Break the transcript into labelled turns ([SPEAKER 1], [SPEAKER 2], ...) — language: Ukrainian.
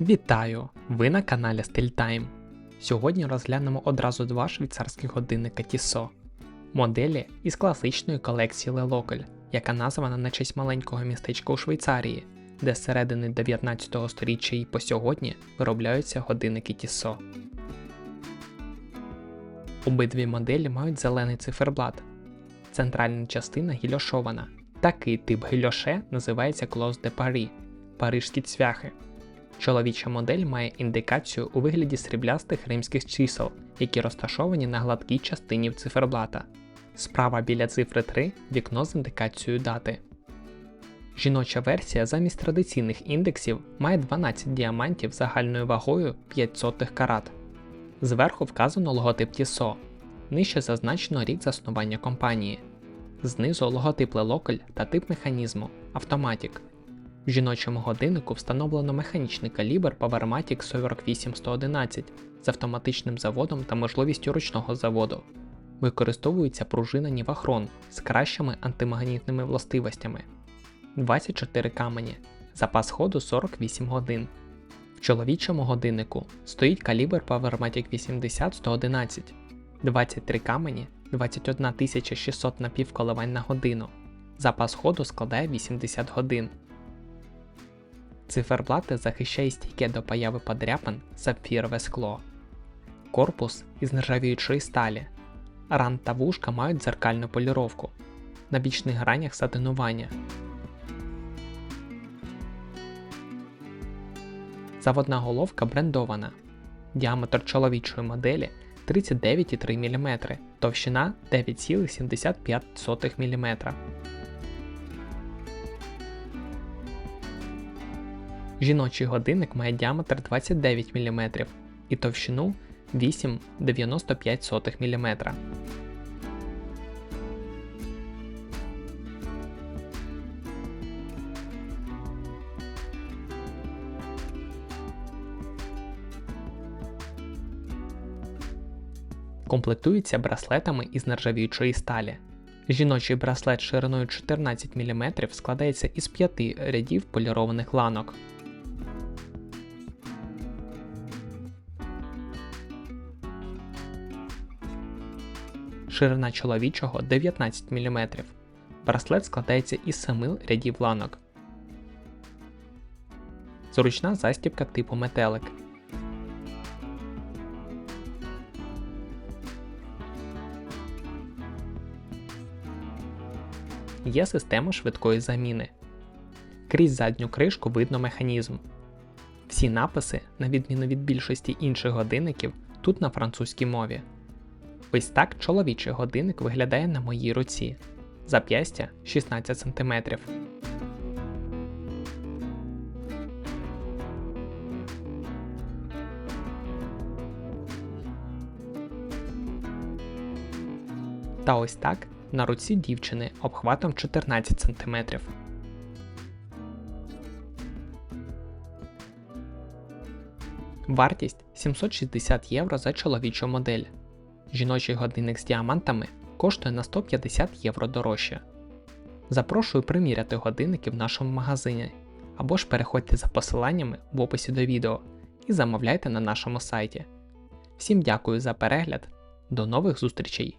[SPEAKER 1] Вітаю! Ви на каналі StyleTime. Сьогодні розглянемо одразу два швейцарські годинника Tissot. Моделі із класичної колекції Lelocle, яка названа на честь маленького містечка у Швейцарії, де з середини 19 століття і по сьогодні виробляються годинники Tissot. Обидві моделі мають зелений циферблат. Центральна частина гільошована. Такий тип гільоше називається Clos de Paris – парижські цвяхи. Чоловіча модель має індикацію у вигляді сріблястих римських чисел, які розташовані на гладкій частині циферблата. Справа біля цифри 3 вікно з індикацією дати. Жіноча версія замість традиційних індексів має 12 діамантів загальною вагою 5 сотих карат. Зверху вказано логотип Tissot, нижче зазначено рік заснування компанії. Знизу логотип Lelocle та тип механізму Automatic. В жіночому годиннику встановлено механічний калібр Powermatic 48111 з автоматичним заводом та можливістю ручного заводу. Використовується пружина Нівахрон з кращими антимагнітними властивостями. 24 камені. Запас ходу 48 годин. В чоловічому годиннику стоїть калібр Powermatic 80-111, 23 камені, 21 600 напівколивань на годину. Запас ходу складає 80 годин. Циферблати захищає стійке до появи подряпин сапфірове скло. Корпус із нержавіючої сталі. Ран та вушка мають дзеркальну поліровку. На бічних гранях сатинування. Заводна головка брендована. Діаметр чоловічої моделі 39,3 мм, товщина 9,75 мм. Жіночий годинник має діаметр 29 мм і товщину 8,95 мм. Комплектується браслетами із нержавіючої сталі. Жіночий браслет шириною 14 мм складається із 5 рядів полірованих ланок. Ширина чоловічого 19 мм. Браслет складається із 7 рядів ланок. Зручна застібка типу метелик. Є система швидкої заміни. Крізь задню кришку видно механізм. Всі написи, на відміну від більшості інших годинників, тут на французькій мові. Ось так чоловічий годинник виглядає на моїй руці. Зап'ястя 16 см. Та ось так на руці дівчини обхватом 14 см. Вартість 760 євро за чоловічу модель. Жіночий годинник з діамантами коштує на 150 євро дорожче. Запрошую приміряти годинники в нашому магазині або ж переходьте за посиланнями в описі до відео і замовляйте на нашому сайті. Всім дякую за перегляд, до нових зустрічей!